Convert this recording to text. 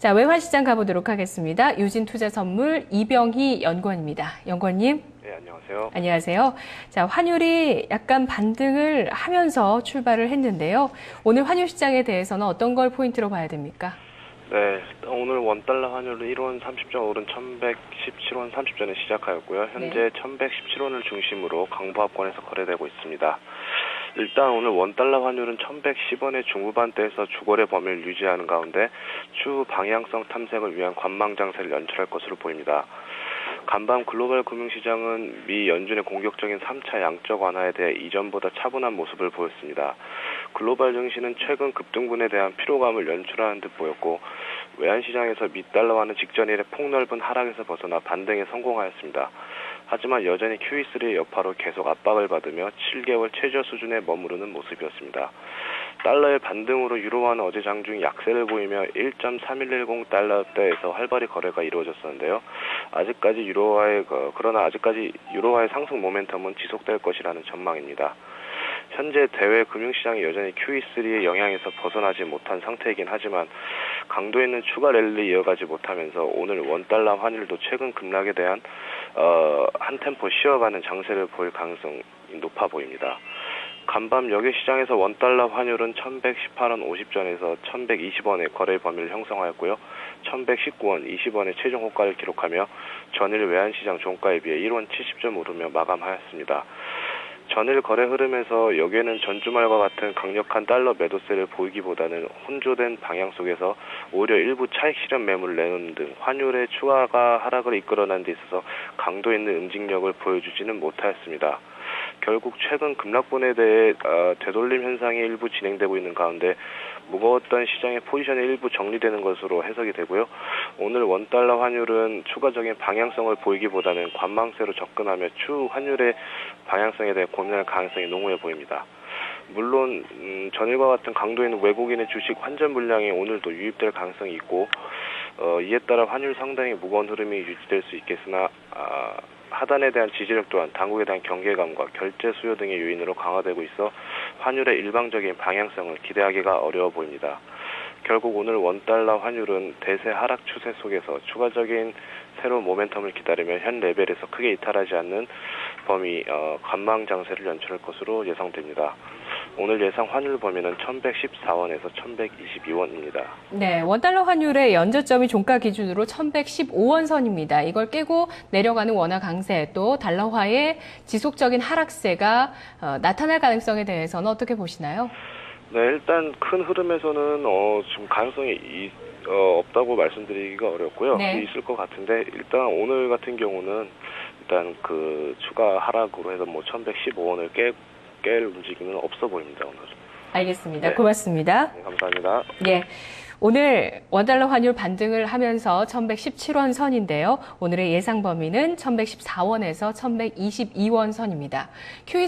자, 외환시장 가보도록 하겠습니다. 유진투자선물 이병희 연구원입니다. 연구원님, 네, 안녕하세요. 안녕하세요. 자, 환율이 약간 반등을 하면서 출발을 했는데요. 오늘 환율 시장에 대해서는 어떤 걸 포인트로 봐야 됩니까? 네, 오늘 원달러 환율은 1원 30전 오른 1117원 30전에 시작하였고요. 현재 1117원을 중심으로 강보합권에서 거래되고 있습니다. 일단 오늘 원달러 환율은 1110원의 중후반대에서 주거래 범위를 유지하는 가운데 추후 방향성 탐색을 위한 관망 장세를 연출할 것으로 보입니다. 간밤 글로벌 금융시장은 미 연준의 공격적인 3차 양적 완화에 대해 이전보다 차분한 모습을 보였습니다. 글로벌 증시는 최근 급등분에 대한 피로감을 연출하는 듯 보였고 외환시장에서 밑달러와는 직전 일의 폭넓은 하락에서 벗어나 반등에 성공하였습니다. 하지만 여전히 QE3의 여파로 계속 압박을 받으며 7개월 최저 수준에 머무르는 모습이었습니다. 달러의 반등으로 유로화는 어제 장중 약세를 보이며 1.3110 달러대에서 활발히 거래가 이루어졌었는데요. 아직까지 유로화의 그, 그러나 아직까지 유로화의 상승 모멘텀은 지속될 것이라는 전망입니다. 현재 대외 금융시장이 여전히 QE3의 영향에서 벗어나지 못한 상태이긴 하지만 강도 있는 추가 랠리 이어가지 못하면서 오늘 원달러 환율도 최근 급락에 대한 어, 한 템포 쉬어가는 장세를 보일 가능성이 높아 보입니다. 간밤 여객 시장에서 원달러 환율은 1118원 50전에서 1120원의 거래 범위를 형성하였고요. 1119원 20원의 최종 호가를 기록하며 전일 외환시장 종가에 비해 1원 70점 오르며 마감하였습니다. 전일 거래 흐름에서 여기에는 전주말과 같은 강력한 달러 매도세를 보이기보다는 혼조된 방향 속에서 오히려 일부 차익 실현 매물을 내놓는 등 환율의 추가가 하락을 이끌어낸 데 있어서 강도 있는 움직력을 보여주지는 못하였습니다. 결국 최근 급락분에 대해 어, 되돌림 현상이 일부 진행되고 있는 가운데 무거웠던 시장의 포지션이 일부 정리되는 것으로 해석이 되고요. 오늘 원달러 환율은 추가적인 방향성을 보이기보다는 관망세로 접근하며 추후 환율의 방향성에 대해 고민할 가능성이 농후해 보입니다. 물론 음, 전일과 같은 강도 있는 외국인의 주식 환전 물량이 오늘도 유입될 가능성이 있고 어, 이에 따라 환율 상당히 무거운 흐름이 유지될 수 있겠으나 아, 하단에 대한 지지력 또한 당국에 대한 경계감과 결제 수요 등의 요인으로 강화되고 있어 환율의 일방적인 방향성을 기대하기가 어려워 보입니다. 결국 오늘 원달러 환율은 대세 하락 추세 속에서 추가적인 새로운 모멘텀을 기다리며 현 레벨에서 크게 이탈하지 않는 범위 어, 관망 장세를 연출할 것으로 예상됩니다. 오늘 예상 환율 범위는 1114원에서 1122원입니다. 네, 원달러 환율의 연저점이 종가 기준으로 1115원 선입니다. 이걸 깨고 내려가는 원화 강세 또 달러화의 지속적인 하락세가 어, 나타날 가능성에 대해서는 어떻게 보시나요? 네, 일단 큰 흐름에서는 어, 좀 가능성이 이, 어, 없다고 말씀드리기가 어렵고요. 네. 있을 것 같은데 일단 오늘 같은 경우는 일단 그 추가 하락으로 해서 뭐 1115원을 깨, 깰 움직임은 없어 보입니다 오늘. 알겠습니다. 네. 고맙습니다. 네, 감사합니다. 예. 오늘 원달러 환율 반등을 하면서 1117원 선인데요. 오늘의 예상 범위는 1114원에서 1122원 선입니다.